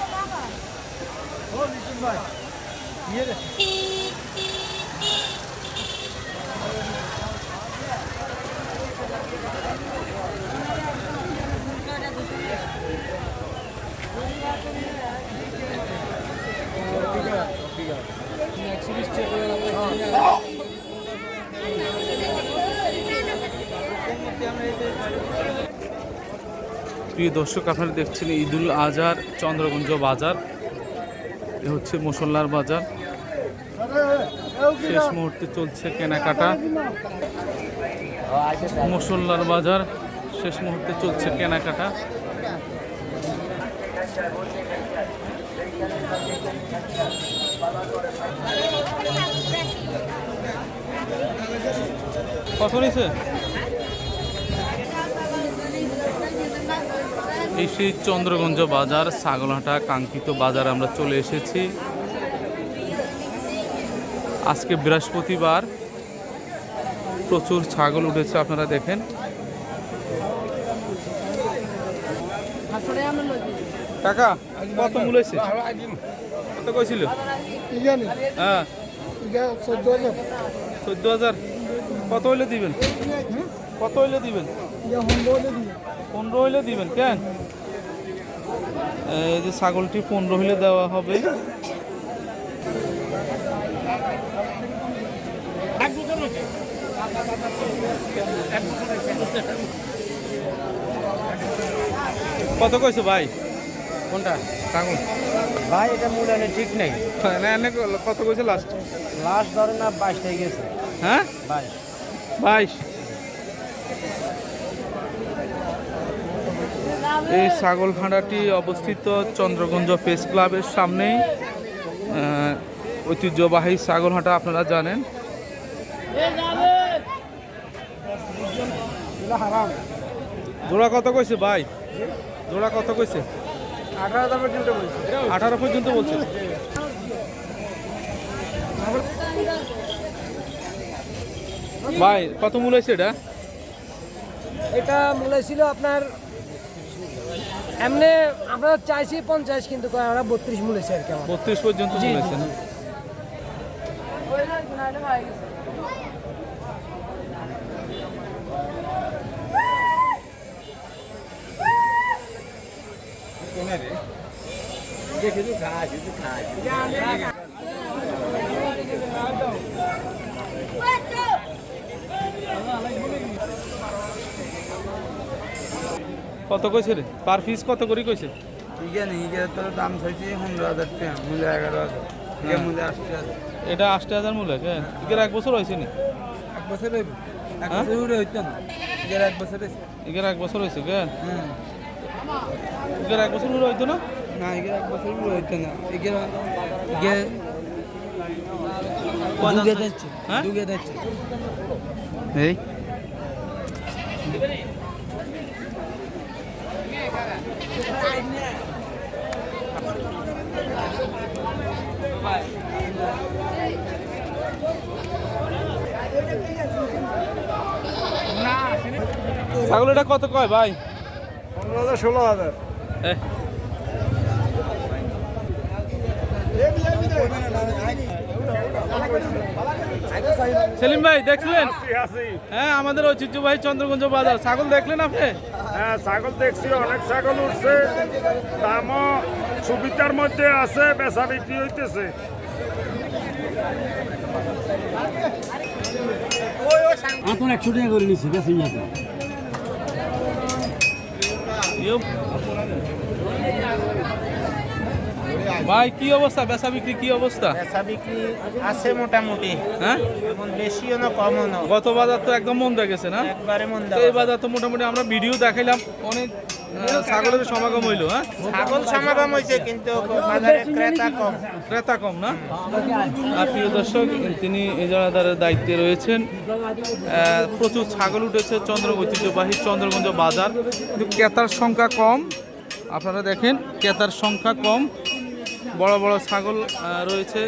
আমরা প্রিয় দর্শক, আপনারা দেখছেন ঈদুল আজহার চন্দ্রগঞ্জ বাজার। এ হচ্ছে মুসল্লার বাজার। শেষ মুহূর্তে চলছে কেনাকাটা। মুসল্লার বাজার, শেষ মুহূর্তে চলছে কেনাকাটা। কত নিছে? এই সেই চন্দ্রগঞ্জ বাজার ছাগলহাটা কাঙ্ক্ষিত বাজার আমরা চলে এসেছি। আজকে বৃহস্পতিবার। প্রচুর ছাগল উঠেছে আপনারা দেখেন। টাকা কত মূল হয়েছে? কত কইছিল? হ্যাঁ। চোদ্দ হাজার। কত হইলে দিবেন? কত হইলে দিবেন? পনেরো হইলে দিবেন কেন? এই যে ছাগলটি পনেরো হইলে দেওয়া হবে। কত কইছো ভাই? কোনটা? ছাগল। ভাই এটা মূল্যায়নে ঠিক নেই। না এনে কত কইছে লাস্ট লাস্ট ধরে না বাইশ গেছে। হ্যাঁ? বাইশ। বাইশ। এই ছাগল ভাড়াটি অবস্থিত চন্দ্রগঞ্জ প্রেস ক্লাবের সামনেই ঐতিহ্যবাহী ছাগল হাঁটা আপনারা জানেন। জোড়া কত কইছে ভাই? জোড়া কত কইছে? আঠারো পর্যন্ত বলছে। ভাই, কত মূল হয়েছে এটা? এটা মূল্য ছিল আপনার এমনি আমরা চাইছি পঞ্চাশ কিন্তু আমরা বত্রিশ মূলেছি আর কি আমার বত্রিশ পর্যন্ত জি, মূল জি, হয়েছে খাওয়া জি। কত কইছে রে? পার পিস কত করে কইছে? ঠিক আছে ইগে তো দাম চাইছি পনেরো হাজার টাকা মূল্য এগারো হাজার। ইগে হ্যাঁ। মূল্য আশি হাজার। এটা আটটা হাজার মূল আছে ইগের এক বছর হয়েছে নি? এক বছর হইব। এক হ্যাঁ? বছর উড়ে হইতো না। ইগের এক বছর হয়েছে ইগের এক বছর হয়েছে কে হুম ইগের এক বছর পুরো হইতো না? না ইগের এক বছর উড়ে হইতো না। ইগের ইগে দুগে হ্যাঁ? দুগে এই। ছাগল এটা কত কয় ভাই? পনেরো হাজার ষোলো হাজার। সেলিম ভাই দেখলেন? হ্যাঁ আমাদের ঐতিহ্যবাহী চন্দ্রগঞ্জ বাজার। ছাগল দেখলেন আপনি? হ্যাঁ ছাগল দেখছি অনেক ছাগল উঠছে। দামও সুবিধার মধ্যে আছে বেচা বিক্রি হইতেছে। এখন একশো টাকা করে নিচ্ছে বেশি। ভাই কি অবস্থা? বেচা বিক্রি কি অবস্থা? বেচা বিক্রি আছে মোটামুটি। হ্যাঁ? এখন বেশিও না কমও না। গত বাজার তো একদম মন গেছে না? একবারে মন তো এই বাজার তো মোটামুটি আমরা ভিডিও দেখাইলাম অনেক ছাগলের সমাগম হইল হ্যাঁ? ছাগল সমাগম হইছে কিন্তু বাজারে ক্রেতা কম। ক্রেতা কম না? আর প্রিয় দর্শক তিনি ইজারাদারের দায়িত্বে রয়েছেন। প্রচুর ছাগল উঠেছে চন্দ্র ঐতিহ্যবাহী চন্দ্রগঞ্জ বাজার। কিন্তু ক্রেতার সংখ্যা কম। আপনারা দেখেন ক্রেতার সংখ্যা কম। বড় বড় ছাগল রয়েছে।